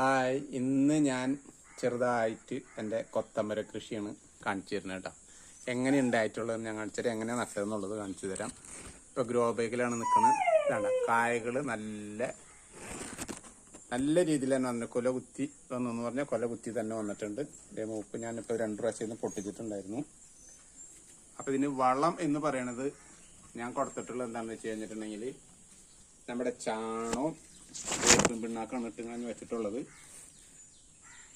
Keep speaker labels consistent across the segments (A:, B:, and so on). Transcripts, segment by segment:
A: Hi ഇന്ന് ഞാൻ ചെറുതായിട്ട് എന്റെ കൊത്തമര കൃഷിയാണ് കാണിച്ചു തരുന്നത് കേട്ടോ. എങ്ങനെ ഉണ്ടായിട്ടുള്ളതെന്ന് ഞാൻ കാണിച്ചു തരാം. എങ്ങനെ നട്ടതെന്നുള്ളത് കാണിച്ചു തരാം. ഇപ്പോൾ ഗ്രോ ബാഗിലാണ് നിൽക്കുന്നത് ഇതാണ് കായകൾ നല്ല നല്ല രീതിയിൽ തന്നെ വന്നു കൊല കുത്തി വന്നു പറഞ്ഞാൽ കൊല കുത്തി തന്നെ വന്നിട്ടുണ്ട്. ഇതേ മൂപ്പ് ഞാനിപ്പോൾ രണ്ട് പ്രാവശ്യം ഇന്ന് പൊട്ടിച്ചിട്ടുണ്ടായിരുന്നു. അപ്പോൾ ഇതിന് വളം എന്ന് പറയണത് ഞാൻ കൊടുത്തിട്ടുള്ളത് എന്താണെന്ന് വെച്ച് കഴിഞ്ഞിട്ടുണ്ടെങ്കിൽ നമ്മുടെ ചാണവും വേപ്പും പിണ്ണാക്കാണ് ഇട്ട് ഞാൻ വെച്ചിട്ടുള്ളത്.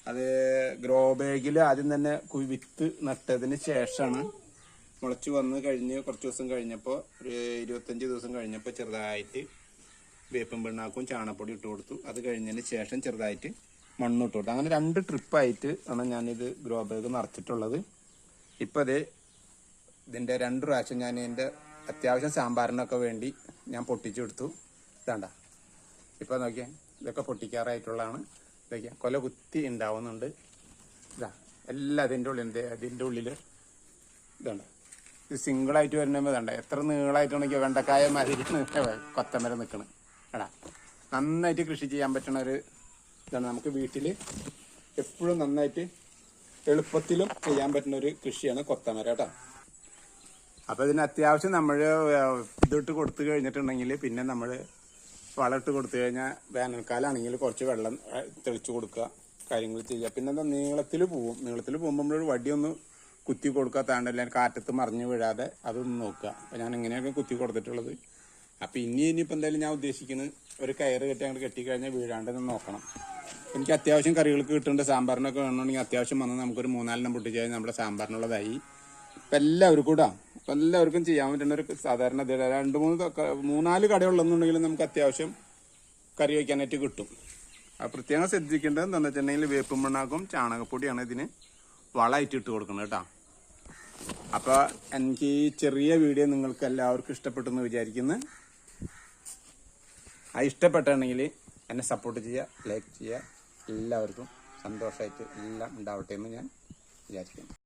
A: അത് ഗ്രോ ബാഗിൽ ആദ്യം തന്നെ വിത്ത് നട്ടതിന് ശേഷമാണ് മുളച്ച് വന്ന് കഴിഞ്ഞ് കുറച്ച് ദിവസം കഴിഞ്ഞപ്പോൾ ഒരു ഇരുപത്തഞ്ച് ദിവസം കഴിഞ്ഞപ്പോൾ ചെറുതായിട്ട് വേപ്പും പിണ്ണാക്കും ചാണപ്പൊടി ഇട്ട് കൊടുത്തു. അത് കഴിഞ്ഞതിന് ശേഷം ചെറുതായിട്ട് മണ്ണ് ഇട്ട് കൊടുത്തു. അങ്ങനെ രണ്ട് ട്രിപ്പായിട്ട് ആണ് ഞാനിത് ഗ്രോ ബാഗ് നിറച്ചിട്ടുള്ളത്. ഇപ്പം അത് ഇതിന്റെ രണ്ട് പ്രാവശ്യം ഞാൻ എന്റെ അത്യാവശ്യം സാമ്പാറിനൊക്കെ വേണ്ടി ഞാൻ പൊട്ടിച്ചെടുത്തു ഇതാണ്ട. ഇപ്പം നോക്കിയാൽ ഇതൊക്കെ പൊട്ടിക്കാറായിട്ടുള്ളതാണ്. ഇതൊക്കെ കൊല കുത്തി ഉണ്ടാവുന്നുണ്ട് ഇതാ എല്ലാം അതിന്റെ ഉള്ളിൽ അതിന്റെ ഉള്ളിൽ ഇതുണ്ട്. ഇത് സിംഗിളായിട്ട് വരുമ്പോൾ ഇതുണ്ട്. എത്ര നീളായിട്ടാണെങ്കിൽ വെണ്ടക്കായ മാതിരി കൊത്തമര നിൽക്കണം എടാ നന്നായിട്ട് കൃഷി ചെയ്യാൻ പറ്റുന്ന ഒരു ഇതാണ്. നമുക്ക് വീട്ടിൽ എപ്പോഴും നന്നായിട്ട് എളുപ്പത്തിലും ചെയ്യാൻ പറ്റുന്ന ഒരു കൃഷിയാണ് കൊത്തമര കേട്ടോ. അപ്പോൾ ഇതിന് അത്യാവശ്യം നമ്മൾ ഇതിട്ട് കൊടുത്തു കഴിഞ്ഞിട്ടുണ്ടെങ്കിൽ പിന്നെ നമ്മൾ വളമിട്ട് കൊടുത്തു കഴിഞ്ഞാൽ വേനൽക്കാലാണെങ്കിൽ കുറച്ച് വെള്ളം തെളിച്ചു കൊടുക്കുക കാര്യങ്ങൾ ചെയ്യുക. പിന്നെ എന്താ നീളത്തിൽ പോവും. നീളത്തിൽ പോകുമ്പോൾ നമ്മളൊരു വടിയൊന്ന് കുത്തി കൊടുക്കുക. താണ്ടല്ല കാറ്റത്ത് മറിഞ്ഞു വീഴാതെ അതൊന്ന് നോക്കുക. അപ്പം ഞാൻ ഇങ്ങനെയൊക്കെ കുത്തി കൊടുത്തിട്ടുള്ളത്. അപ്പം ഇനി ഇനിയിപ്പോൾ എന്തായാലും ഞാൻ ഉദ്ദേശിക്കുന്നത് ഒരു കയറ് കെട്ടി അങ്ങോട്ട് കെട്ടിക്കഴിഞ്ഞാൽ വീഴാണ്ട് നോക്കണം. എനിക്ക് അത്യാവശ്യം കറികൾക്ക് കിട്ടുന്നുണ്ട്. സാമ്പാറിനൊക്കെ വേണമെന്നുണ്ടെങ്കിൽ അത്യാവശ്യം വന്ന് നമുക്കൊരു മൂന്നാലെണ്ണം പൊട്ടിച്ച് കഴിഞ്ഞാൽ നമ്മുടെ സാമ്പാറിനുള്ളതായി. ഇപ്പം എല്ലാവർക്കും കൂടാ ഇപ്പം എല്ലാവർക്കും ചെയ്യാൻ പറ്റുന്ന ഒരു സാധാരണ രണ്ട് മൂന്ന് മൂന്നാൽ കടയുള്ളെന്നുണ്ടെങ്കിൽ നമുക്ക് അത്യാവശ്യം കറി വയ്ക്കാനായിട്ട് കിട്ടും. ആ പ്രത്യേകം ശ്രദ്ധിക്കേണ്ടത് എന്താണെന്ന് വെച്ചിട്ടുണ്ടെങ്കിൽ വേപ്പും മണ്ണാക്കും ചാണകപ്പൊടിയാണ് ഇതിന് വളമായിട്ട് ഇട്ട് കൊടുക്കുന്നത് കേട്ടോ. അപ്പോൾ എനിക്ക് ഈ ചെറിയ വീഡിയോ നിങ്ങൾക്ക് എല്ലാവർക്കും ഇഷ്ടപ്പെട്ടെന്ന് വിചാരിക്കുന്നു. ആ ഇഷ്ടപ്പെട്ടാണെങ്കിൽ എന്നെ സപ്പോർട്ട് ചെയ്യുക ലൈക്ക് ചെയ്യുക. എല്ലാവർക്കും സന്തോഷമായിട്ട് എല്ലാം ഉണ്ടാവട്ടെ എന്ന് ഞാൻ വിചാരിക്കുന്നു.